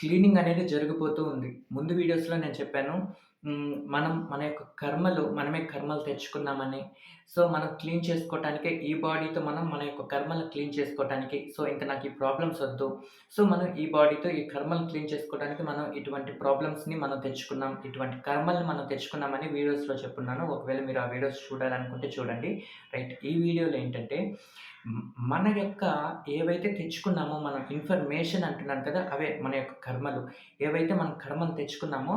Cleaning అనేది జరిగిపోతూ ఉంది. ముందు వీడియోస్‌లో నేను చెప్పాను. హ్మ్. మనం మన యొక్క కర్మలు మనమే కర్మలు తెచ్చుకున్నామని. సో, మనం క్లీన్ చేసుకోవటానికే ఈ బాడీతో మనం మన యొక్క కర్మలు క్లీన్ చేసుకోవటానికి సో, ఇంక నాకు ఈ ప్రాబ్లమ్స్ వద్దు. సో, మనం ఈ బాడీతో ఈ కర్మలు క్లీన్ చేసుకోవడానికి మనం ఇటువంటి ప్రాబ్లమ్స్‌ని మనం తెచ్చుకున్నాం. ఇటువంటి కర్మల్ని మనం తెచ్చుకున్నామని వీడియోస్‌లో చెప్పున్నాను. ఒకవేళ మీరు ఆ వీడియోస్ చూడాలనుకుంటే చూడండి. రైట్. ఈ వీడియోలో ఏంటంటే హ్మ్. మన యొక్క ఏవైతే తెచ్చుకున్నామో మనం ఇన్ఫర్మేషన్ అంటున్నాను కదా! అవే మన యొక్క కర్మలు. ఏవైతే మనం కర్మలు తెచ్చుకున్నామో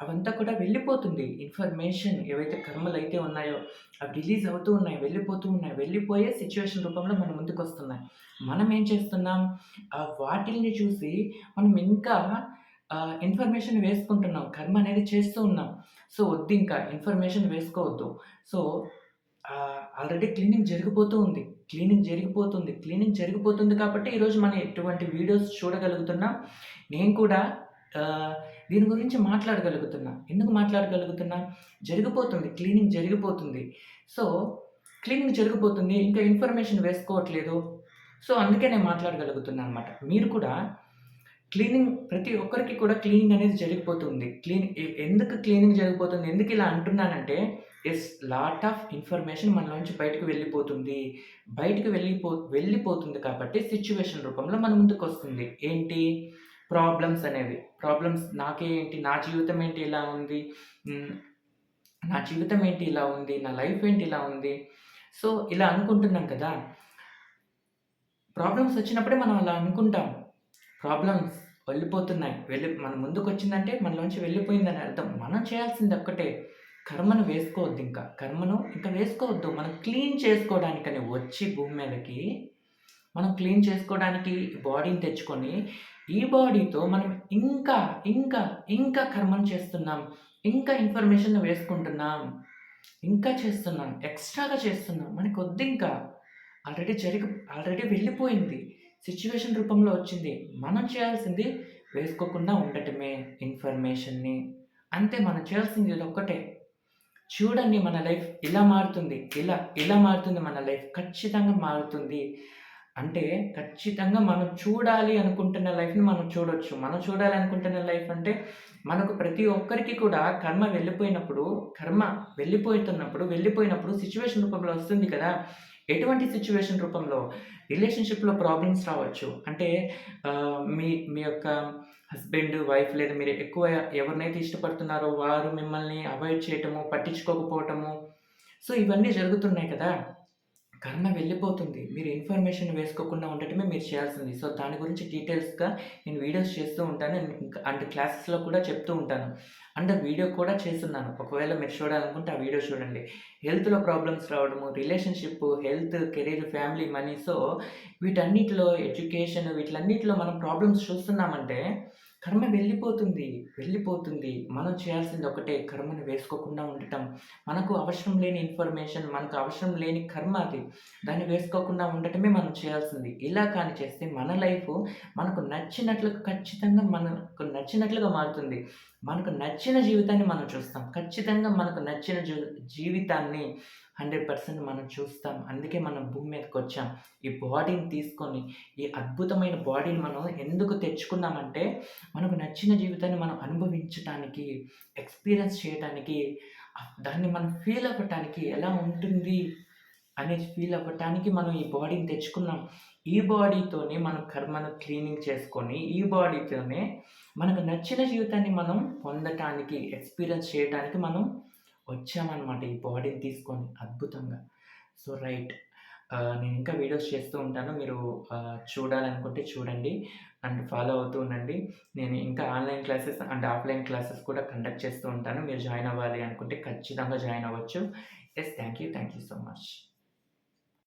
అవంతా కూడా వెళ్ళిపోతుంది. ఇన్ఫర్మేషన్ ఏవైతే కర్మలు అయితే ఉన్నాయో అవి రిలీజ్ అవుతూ ఉన్నాయి. వెళ్ళిపోతూ ఉన్నాయి. వెళ్ళిపోయే సిచ్యువేషన్ రూపంలో మన ముందుకొస్తున్నాయి. మనం ఏం చేస్తున్నాం? ఆ వాటిల్ని చూసి మనం ఇంకా ఇన్ఫర్మేషన్ వేసుకుంటున్నాం. కర్మ అనేది చేస్తూ ఉన్నాం. సో, వద్దు ఇంకా ఇన్ఫర్మేషన్ వేసుకోవద్దు. సో, ఆల్రెడీ క్లీనింగ్ జరిగిపోతూ ఉంది. క్లీనింగ్ జరిగిపోతుంది. క్లీనింగ్ జరిగిపోతుంది కాబట్టి ఈరోజు మనం ఎటువంటి వీడియోస్ చూడగలుగుతున్నాం. నేను కూడా దీని గురించి మాట్లాడగలుగుతున్నా. ఎందుకు మాట్లాడగలుగుతున్నా? జరిగిపోతుంది. క్లీనింగ్ జరిగిపోతుంది. సో, క్లీనింగ్ జరిగిపోతుంది. ఇంకా ఇన్ఫర్మేషన్ వేసుకోవట్లేదు. సో, అందుకే నేను మాట్లాడగలుగుతున్నా అనమాట. మీరు కూడా క్లీనింగ్ ప్రతి ఒక్కరికి కూడా క్లీనింగ్ అనేది జరిగిపోతుంది. క్లీన్ ఎందుకు క్లీనింగ్ జరిగిపోతుంది? ఎందుకు ఇలా అంటున్నానంటే ఎస్ లాట్ ఆఫ్ ఇన్ఫర్మేషన్ మనలోంచి బయటకు వెళ్ళిపోతుంది. బయటకు వెళ్ళిపో వెళ్ళిపోతుంది కాబట్టి సిచ్యువేషన్ రూపంలో మన ముందుకు వస్తుంది ఏంటి? ప్రాబ్లమ్స్ అనేవి. ప్రాబ్లమ్స్ నాకే ఏంటి? నా జీవితం ఏంటి ఇలా ఉంది? నా జీవితం ఏంటి ఇలా ఉంది? నా లైఫ్ ఏంటి ఇలా ఉంది? సో, ఇలా అనుకుంటున్నాం కదా! ప్రాబ్లమ్స్ వచ్చినప్పుడే మనం అలా అనుకుంటాం. ప్రాబ్లమ్స్ వెళ్ళిపోతున్నాయి. వెళ్ళి మన ముందుకొచ్చిందంటే మనలోంచి వెళ్ళిపోయిందని అర్థం. మనం చేయాల్సింది ఒక్కటే కర్మను వేసుకోవద్దు ఇంకా కర్మను ఇంకా వేసుకోవద్దు. మనం క్లీన్ చేసుకోవడానికని వచ్చి భూమి మీదకి మనం క్లీన్ చేసుకోవడానికి బాడీని తెచ్చుకొని, ఈ బాడీతో మనం ఇంకా, ఇంకా, ఇంకా కర్మను చేస్తున్నాం. ఇంకా ఇన్ఫర్మేషన్ వేసుకుంటున్నాం. ఇంకా చేస్తున్నాం. ఎక్స్‌ట్రాగా చేస్తున్నాం. మనకి కొద్ది ఇంకా ఆల్రెడీ జరిగి ఆల్రెడీ వెళ్ళిపోయింది. సిచ్యువేషన్ రూపంలో వచ్చింది. మనం చేయాల్సింది వేసుకోకుండా ఉండటమే ఇన్ఫర్మేషన్‌ని. అంతే మనం చేయాల్సింది ఇది ఒక్కటే చూడండి మన లైఫ్ ఇలా మారుతుంది. ఇలా, ఇలా మారుతుంది మన లైఫ్. ఖచ్చితంగా మారుతుంది. అంటే ఖచ్చితంగా మనం చూడాలి అనుకుంటున్న లైఫ్‌ని మనం చూడొచ్చు. మనం చూడాలి అనుకుంటున్న లైఫ్ అంటే మనకు ప్రతి ఒక్కరికి కూడా కర్మ వెళ్ళిపోయినప్పుడు, కర్మ వెళ్ళిపోతున్నప్పుడు, వెళ్ళిపోయినప్పుడు సిచ్యువేషన్ రూపంలో వస్తుంది కదా! ఎటువంటి సిచ్యువేషన్ రూపంలో? రిలేషన్‌షిప్‌లో ప్రాబ్లమ్స్ రావచ్చు. అంటే మీ మీ యొక్క హస్బెండ్, వైఫ్ లేదా మీరు ఎక్కువ ఎవరినైతే ఇష్టపడుతున్నారో వారు మిమ్మల్ని అవాయిడ్ చేయటము, పట్టించుకోకపోవటము. సో, ఇవన్నీ జరుగుతున్నాయి కదా! కర్మ వెళ్ళిపోతుంది. మీరు ఇన్ఫర్మేషన్ వేసుకోకుండా ఉండటమే మీరు చేయాల్సింది. సో, దాని గురించి డీటెయిల్స్‌గా నేను వీడియోస్ చేస్తూ ఉంటాను. అండ్ క్లాసెస్‌లో కూడా చెప్తూ ఉంటాను. అండ్ వీడియో కూడా చేస్తున్నాను ఒకవేళ మీరు చూడాలనుకుంటే ఆ వీడియో చూడండి. హెల్త్‌లో ప్రాబ్లమ్స్ రావడము, relationship, health, career, family, money so, వీటన్నిటిలో ఎడ్యుకేషన్ వీటిలన్నిటిలో మనం ప్రాబ్లమ్స్ చూస్తున్నామంటే కర్మ వెళ్ళిపోతుంది. వెళ్ళిపోతుంది. మనం చేయాల్సింది ఒకటే కర్మను వేసుకోకుండా ఉండటం. మనకు అవసరం లేని ఇన్ఫర్మేషన్, మనకు అవసరం లేని కర్మ అది. దాన్ని వేసుకోకుండా ఉండటమే మనం చేయాల్సింది. ఇలా కానీ చేస్తే మన లైఫ్ మనకు నచ్చినట్లు ఖచ్చితంగా మనకు నచ్చినట్లుగా మారుతుంది. మనకు నచ్చిన జీవితాన్ని మనం చూస్తాం. ఖచ్చితంగా మనకు నచ్చిన జీ జీవితాన్ని 100% మనం చూస్తాం. అందుకే మనం భూమి మీదకి వచ్చాం ఈ బాడీని తీసుకొని, ఈ అద్భుతమైన బాడీని మనం ఎందుకు తెచ్చుకున్నామంటే, మనకు నచ్చిన జీవితాన్ని మనం అనుభవించటానికి, ఎక్స్‌పీరియన్స్ చేయటానికి, దాన్ని మనం ఫీల్ అవ్వటానికి ఎలా ఉంటుంది అనేది ఫీల్ అవ్వటానికి మనం ఈ బాడీని తెచ్చుకున్నాం. ఈ బాడీతోనే మనం కర్మను క్లీనింగ్ చేసుకొని, ఈ బాడీతోనే మనకు నచ్చిన జీవితాన్ని మనం పొందటానికి, ఎక్స్‌పీరియన్స్ చేయటానికి మనం వచ్చామనమాట. ఈ బాడీని తీసుకొని అద్భుతంగా. So, right. నేను ఇంకా వీడియోస్ చేస్తూ ఉంటాను. మీరు చూడాలనుకుంటే చూడండి. అండ్ ఫాలో అవుతూ ఉండండి. నేను ఇంకా online classes and offline classes కూడా కండక్ట్ చేస్తూ ఉంటాను. మీరు జాయిన్ అవ్వాలి అనుకుంటే ఖచ్చితంగా జాయిన్ అవ్వచ్చు. Yes thank you. Thank you so much.